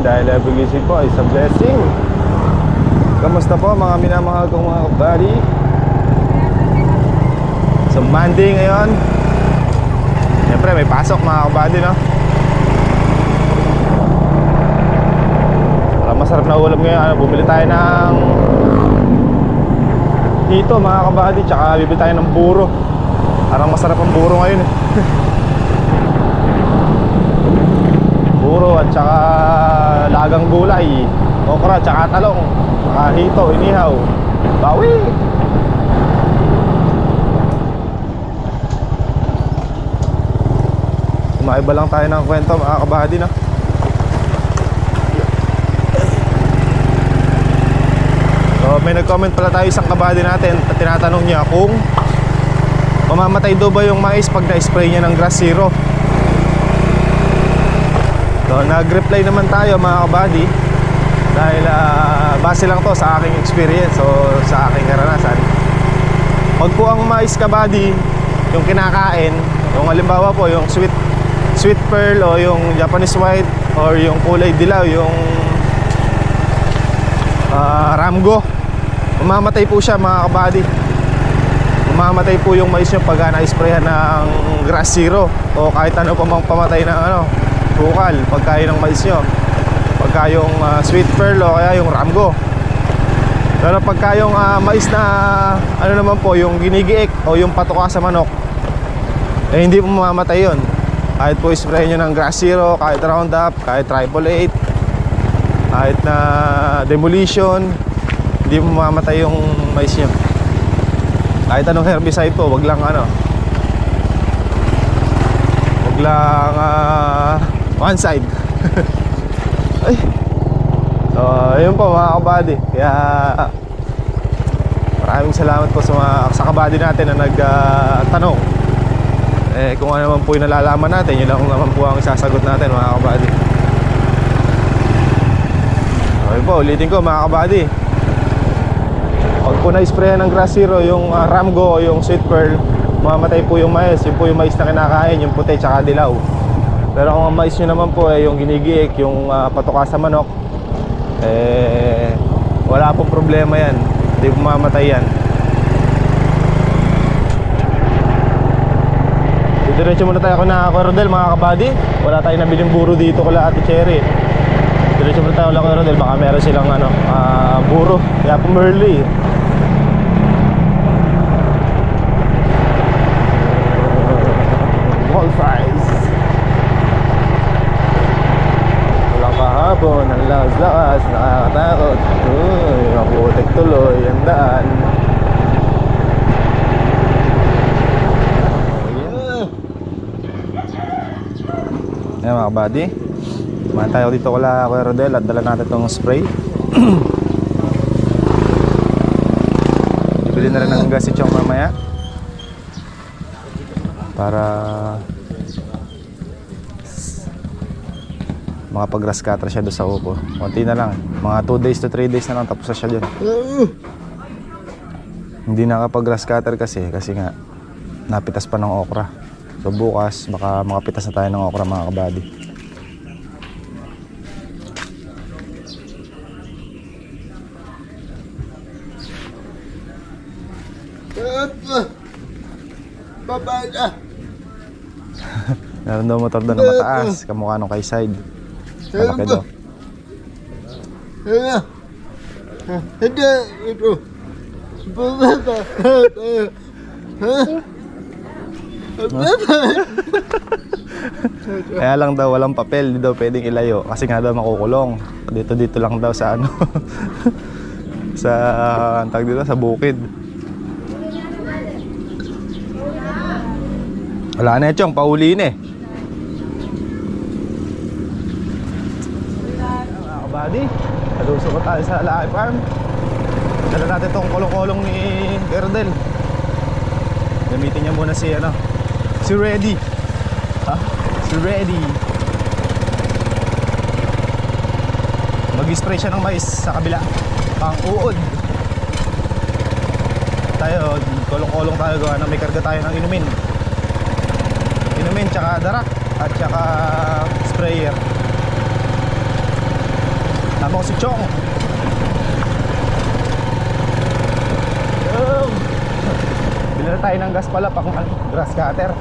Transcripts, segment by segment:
Blessing dahil every gising po is a blessing Kamusta po mga minamahal kong mga kabady? So Monday ngayon Siyempre may pasok mga kabady no Para masarap na ulam ngayon, ano, bumili tayo ng Dito mga kabady, tsaka bibili tayo ng buro Parang masarap ang buro ngayon eh. Buro at saka lagang gulay, okra, tsaka talong, tsaka hito, inihaw, bawi. Kumaiba lang tayo ng kwento mga kabady na. So may nag-comment pala tayo isang kabady natin at tinatanong niya kung Mamamatay daw ba yung mais pag na-spray niya ng grass zero? So, nag-reply naman tayo mga kabady dahil ah, base lang to sa aking experience o sa aking karanasan. Pag po ang mais kabady, yung kinakain, yung halimbawa po yung sweet sweet pearl o yung Japanese white or yung kulay dilaw, yung ah, ramgo, mamamatay po siya mga kabady. Mamamatay po yung mais nyo pag na-sprayan ng grass zero o kahit ano pa mang pamatay ng ano, bukal pagkain ng mais nyo. Pagka yung ah, sweet pearl o kaya yung ramgo. Pero pagka yung ah, mais na ano naman po yung ginigiik o yung patuka sa manok eh hindi po mamamatay yun. Kahit po spray nyo ng grass zero kahit roundup, kahit triple 8 kahit na demolition hindi po mamamatay yung mais nyo. Kahit anong herbicide po, wag lang ano. Wag lang ah, one side. Ay. So, ayun po mga kabady. Kaya maraming salamat po sa mga sa kabady natin na nagtanong. eh kung ano naman po yung nalalaman natin, yun lang naman po ang isasagot natin mga kabady. Okay po, ulitin ko mga kabady. Pag po na-sprayan ng grass zero, yung uh, ramgo yung sweet pearl, mamamatay po yung mais. Yun po yung mais na kinakain, yung puti tsaka dilaw. Pero ang mais nyo naman po ay yung ginigiik, yung uh, patuka sa manok, eh, wala pong problema yan. Hindi po mamamatay yan. Diretso muna tayo na Corodel mga kabady. Wala tayong nabiling buro dito kala Ate Cherry. Diretso muna tayo kala Corodel. Baka meron silang ano, ah, buro. Kaya po Merly. Ball fries. Walang kahapon, ang lakas-lakas, nakakatakot. Uy, maputik tuloy, ang daan. Ayan mga buddy Kumain tayo dito kala Kuya Rodel at dala natin itong spray Bibili na rin ng gas si Chong mamaya Para Makapag grass cutter siya doon sa upo Konti na lang Mga 2 days to 3 days na lang tapos na siya dyan Hindi nakapag grass cutter kasi Kasi nga Napitas pa ng okra So bukas, baka makapitas na tayo ng okra mga kabady. Baba na. Meron daw motor doon na mataas, kamukha nung kay side. Malaki daw. Ano? Hindi, ito. Bumaba. Kaya lang daw walang papel, di daw pwedeng ilayo kasi nga daw makukulong. Dito dito lang daw sa ano. sa ang tawag dito sa bukid. Wala na chong, pauliin eh. Kabady, naluso ko tayo sa Lahi Farm. Dala natin tong kolong-kolong ni Gerdel. Gamitin niya muna si ano, si Ready. Ha? Si Ready. Mag-spray siya ng mais sa kabila. Pang uod. Tayo, kolong-kolong tayo gawa na may karga tayo ng inumin. inumin, tsaka darak, at tsaka sprayer. Tama ko si Chong. Na tayo ng gas pala pang grass cutter.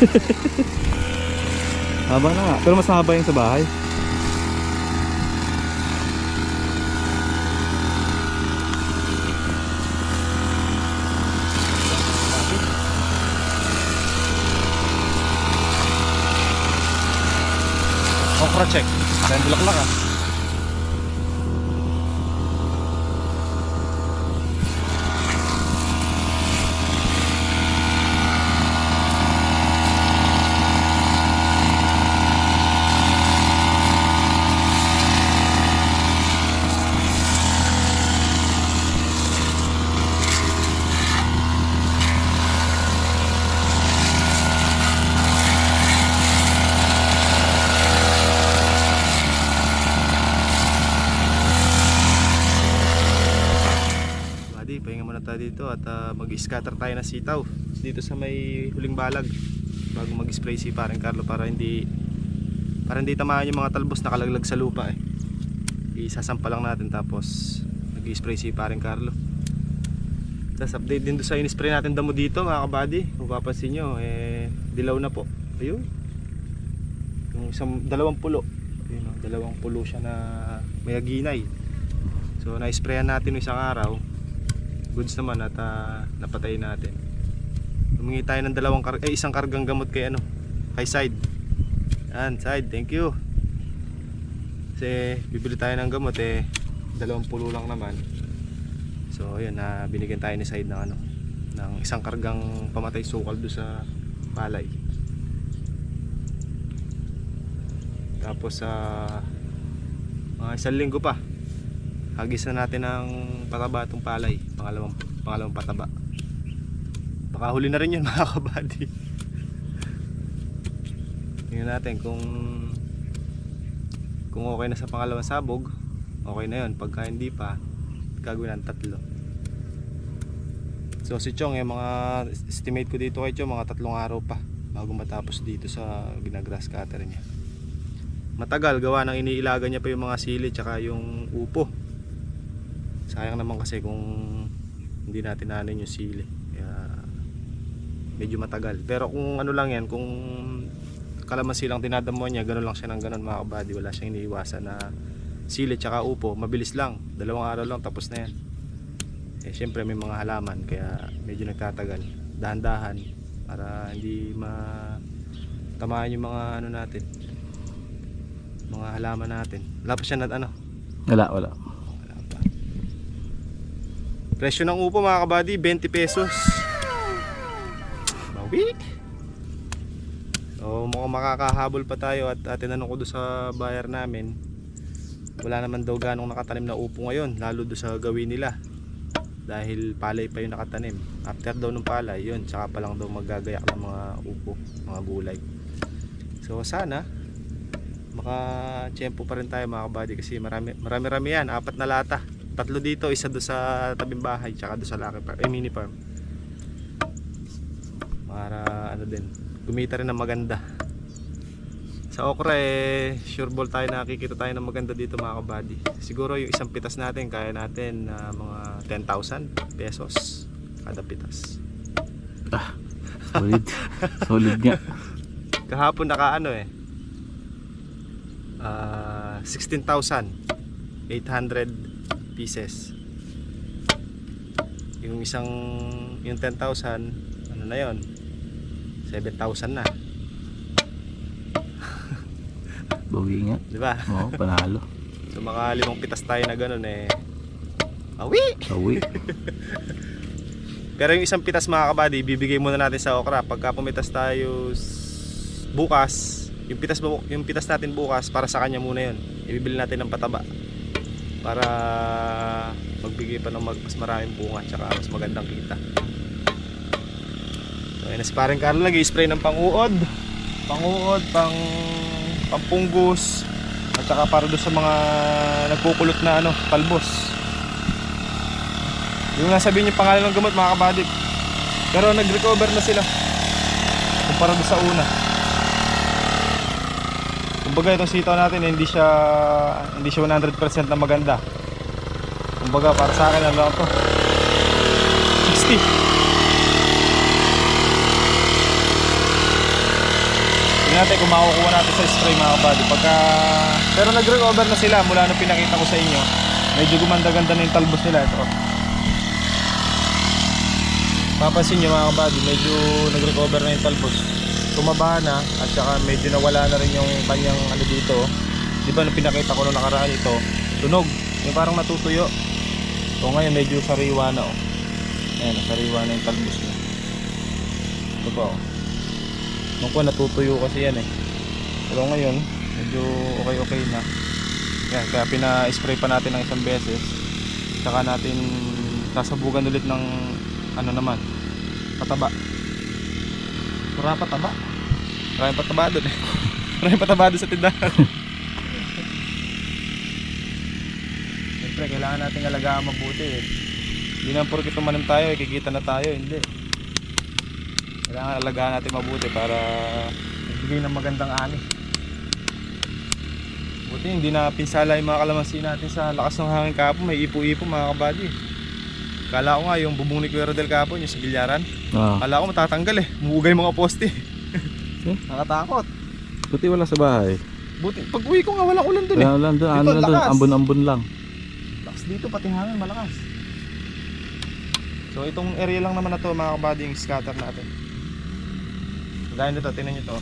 Haba na nga. Pero mas mahaba yung sa bahay. Okra check. Then bulaklak ah. Buddy, pahinga muna tayo dito at ah, mag-scatter tayo ng sitaw dito sa may huling balag bago mag-spray si parang Carlo para hindi para hindi tamaan yung mga talbos na kalaglag sa lupa eh. Isasampa lang natin tapos mag-spray si parang Carlo. Tapos update din doon sa in-spray natin damo dito mga kabady. Kung papansin nyo, eh, dilaw na po. Ayun. Yung isang, dalawang pulo. Ayun, oh, dalawang pulo siya na may aginay. So na-sprayan natin isang araw. Goods naman at ah, napatay natin. Humingi tayo ng dalawang kar eh, isang kargang gamot kay ano, kay side. Yan, side, thank you. Kasi bibili tayo ng gamot eh dalawang pulo lang naman. So ayun na binigyan tayo ni side ng ano ng isang kargang pamatay sukal do sa palay. Tapos sa mga isang linggo pa Hagis na natin ng pataba palay. Pangalawang, pangalawang pataba. Baka huli na rin yun mga kabady. Tingnan natin kung kung okay na sa pangalawang sabog, okay na yun. Pagka hindi pa, gagawin ng tatlo. So si Chong, yung mga estimate ko dito kay Chong, mga tatlong araw pa bago matapos dito sa ginagrass cutter niya. Matagal, gawa ng iniilaga niya pa yung mga sili tsaka yung upo. Sayang naman kasi kung hindi natin nanin yung sili. Kaya medyo matagal. Pero kung ano lang yan, kung kalamansi lang dinadamo niya, gano'n lang siya ng gano'n mga kabady. Wala siyang iniiwasan na sili tsaka upo. Mabilis lang. Dalawang araw lang tapos na yan. Eh syempre may mga halaman kaya medyo nagtatagal. Dahan-dahan para hindi ma tamaan yung mga ano natin. Mga halaman natin. Wala pa siya na ano, Wala, wala. Presyo ng upo mga kabady, 20 pesos. Bawi. So mukhang makakahabol pa tayo at, at tinanong ko doon sa buyer namin. Wala naman daw ganong nakatanim na upo ngayon, lalo doon sa gawin nila. Dahil palay pa yung nakatanim. After daw ng palay, yun, tsaka pa lang daw magagayak ng mga upo, mga gulay. So sana, maka-tiyempo pa rin tayo mga kabady kasi marami, marami-rami yan, apat na lata. Tatlo dito, isa doon sa tabing bahay, tsaka doon sa Lucky Farm, eh, mini farm. Para ano din, kumita rin ng maganda. Sa okra eh, sure ball tayo nakikita tayo ng maganda dito mga kabady. Siguro yung isang pitas natin, kaya natin na mga 10,000 pesos kada pitas. Solid. Solid nga. Kahapon naka ano eh, ah, 16,800 pieces. Yung isang, yung 10,000, ano na yon 7,000 na, Bawi nga. di ba? Oo, panalo. So mga limang pitas tayo na ganun eh. Awi! Bawi. Pero yung isang pitas mga kabady, bibigay muna natin sa okra. Pagka pumitas tayo bukas, yung pitas, yung pitas natin bukas, para sa kanya muna yun. Ibibili natin ng pataba. Para magbigay pa ng mag, mas maraming bunga tsaka mas magandang kita. So ayun na si parang Carlo nag-spray ng panguod. Panguod, pang pampunggus at saka para doon sa mga nagkukulot na ano, talbos. Yung nga sabihin yung pangalan ng gamot mga kabadik. Pero nag-recover na sila. Kumpara doon sa una. Kumbaga itong sitaw natin hindi siya hindi siya 100% na maganda. Kumbaga para sa akin ano to. 60. Tingnan natin kung makukuha natin sa spray mga kabady. Pagka... Pero nag-recover na sila mula nung pinakita ko sa inyo. Medyo gumanda-ganda na yung talbos nila. Ito. Papansin nyo mga kabady, medyo nag-recover na yung talbos. Tumaba na at saka medyo nawala na rin yung kanyang ano dito. Di ba pinakita ko nung nakaraan ito, tunog. Yung parang natutuyo. So ngayon medyo sariwa na oh. Ayan, sariwa na yung talbos niya. Ito pa oh. Nung po natutuyo kasi yan eh. Pero ngayon, medyo okay-okay na. Yan, kaya pina-spray pa natin ng isang beses. Saka natin sasabugan ulit ng ano naman, pataba. Pura pataba. Maraming pataba doon eh. Maraming pataba doon sa tindahan. Siyempre, kailangan natin alagaan mabuti eh. Hindi naman porkit tumanim tayo, eh, kikita na tayo. Hindi. Kailangan alagaan natin mabuti para magbigay ng magandang ani. Buti hindi na pinsala yung mga kalamansi natin sa lakas ng hangin kahapon. May ipo-ipo mga kabady. Kala ko nga yung bubong ni Kuya Rodel kahapon, yung sa bilyaran. Ah. Kala ko matatanggal eh. Mumugay mga poste. Hmm? Nakatakot. Buti wala sa bahay. Buti, pag uwi ko nga walang ulan dun eh. Wala lang doon. Ano na doon? Ambon-ambon lang. Lakas dito pati hangin malakas. So itong area lang naman na to mga kabady yung scatter natin. Gaya nito, tinan nyo to.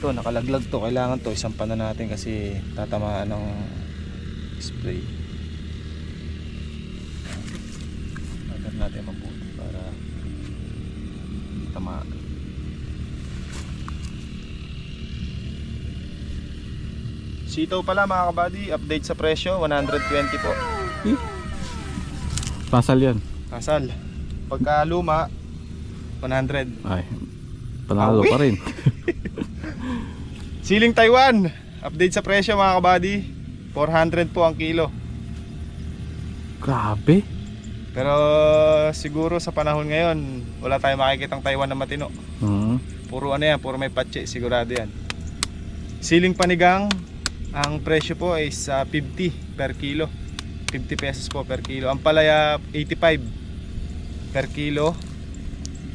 Ito, nakalaglag to. Kailangan to, isang na natin kasi tatamaan ng spray. Scatter natin mabuti para tamaan. Sitaw pala mga kabady, update sa presyo, 120 po. Eh. Pasal yan. Kasal. Pagka luma, 100. Ay. Panalo Awi. pa rin. Siling Taiwan, update sa presyo mga kabady, 400 po ang kilo. Grabe. Pero siguro sa panahon ngayon, wala tayong makikitang Taiwan na matino. Hmm. Puro ano yan, puro may patse, sigurado yan. Siling panigang, ang presyo po is ah, 50 per kilo. 50 pesos po per kilo. Ang palaya 85 per kilo.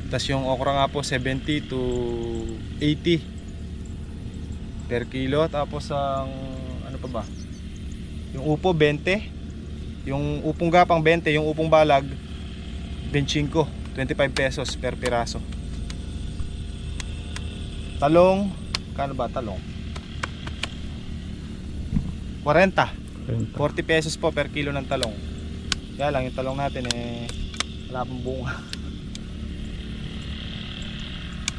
Tapos yung okra nga po 70 to 80 per kilo. Tapos ang ano pa ba? Yung upo 20. Yung upong gapang 20, yung upong balag 25, 25 pesos per piraso. Talong, kano ba talong? 40. 40 pesos po per kilo ng talong. Kaya lang yung talong natin eh wala pang bunga.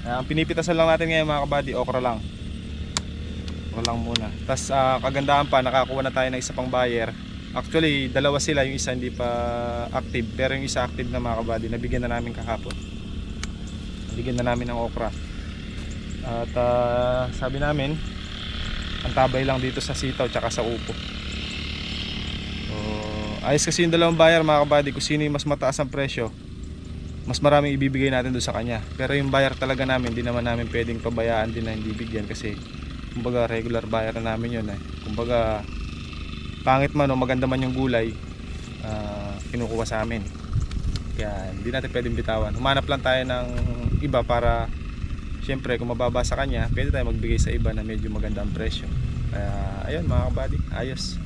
Kaya ang pinipitasan lang natin ngayon mga kabady, okra lang. Okra lang muna. Tapos ah, kagandahan pa, nakakuha na tayo ng isa pang buyer. Actually, dalawa sila, yung isa hindi pa active. Pero yung isa active na mga kabady, nabigyan na namin kahapon. Nabigyan na namin ng okra. At ah, sabi namin, ang tabay lang dito sa sitaw tsaka sa upo. So, ayos kasi yung dalawang buyer mga kabady kung sino yung mas mataas ang presyo mas maraming ibibigay natin doon sa kanya pero yung buyer talaga namin di naman namin pwedeng pabayaan din na hindi bigyan kasi kumbaga regular buyer na namin yun eh kumbaga pangit man o maganda man yung gulay ah, kinukuha sa amin. Kaya hindi natin pwedeng bitawan. Humanap lang tayo ng iba para syempre kung mababa sa kanya pwede tayo magbigay sa iba na medyo maganda ang presyo. Kaya ayun mga kabady ayos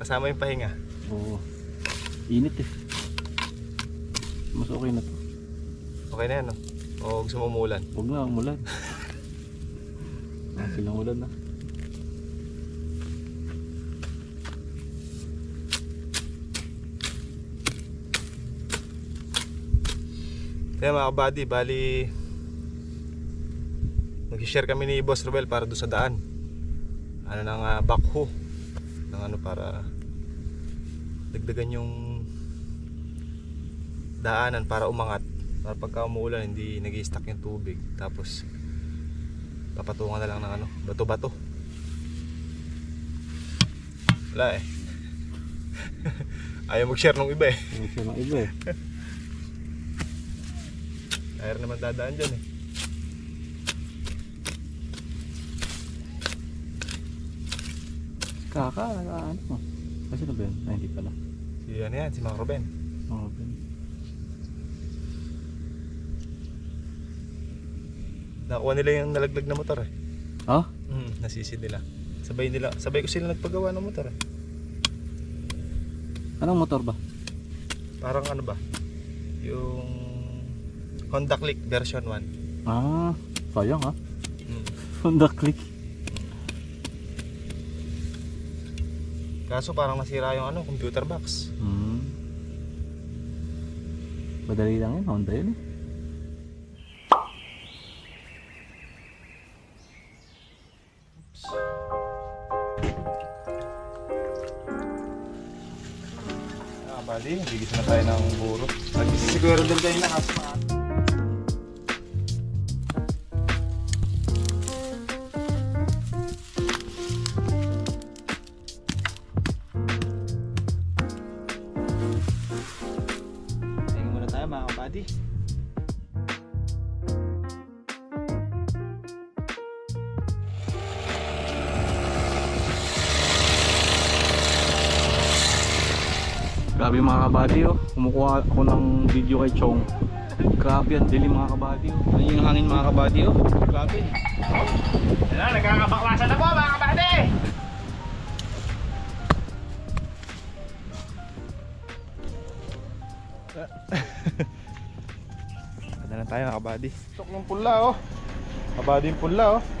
Kasama yung pahinga. Oo. Init eh. Mas okay na to. Okay na yan, no? O gusto mo umulan? Huwag na, umulan. Ah, silang ulan na. Kaya mga kabady, bali Mag-share kami ni Boss Robel para doon sa daan Ano nang uh, backhoe ano para dagdagan yung daanan para umangat. Para pagka umuulan hindi nag stuck yung tubig. Tapos papatungan na lang ng ano bato-bato. Wala eh. Ayaw mag-share nung iba eh. Huwag siya ng iba eh. Air naman dadaan dyan eh. Kaka, ano mo? Kasi na ba yun? Ay, hindi pala. Si ano yan, si Mang Ruben. Oo, oh, Nakuha nila yung nalaglag na motor eh. Ha? Hmm, nasisid nila. Sabay nila, sabay ko sila nagpagawa ng motor eh. Anong motor ba? Parang ano ba? Yung Honda Click version 1. Ah, sayang ha. Hmm. Honda Click. Kaso parang nasira yung ano, computer box. Hmm. Madali lang yun, Honda yun eh. Ah, bali, bigis na tayo ng buro. Nagsisiguro din tayo na kaso kabady oh. Kumukuha ako ng video kay Chong. Grabe ang dilim mga kabady oh. Ano yung hangin mga kabady oh. Grabe. Yan, nagkakabaklasan na po mga kabady! Kada na tayo mga kabady. Tok ng pula oh. Kabady yung pula oh.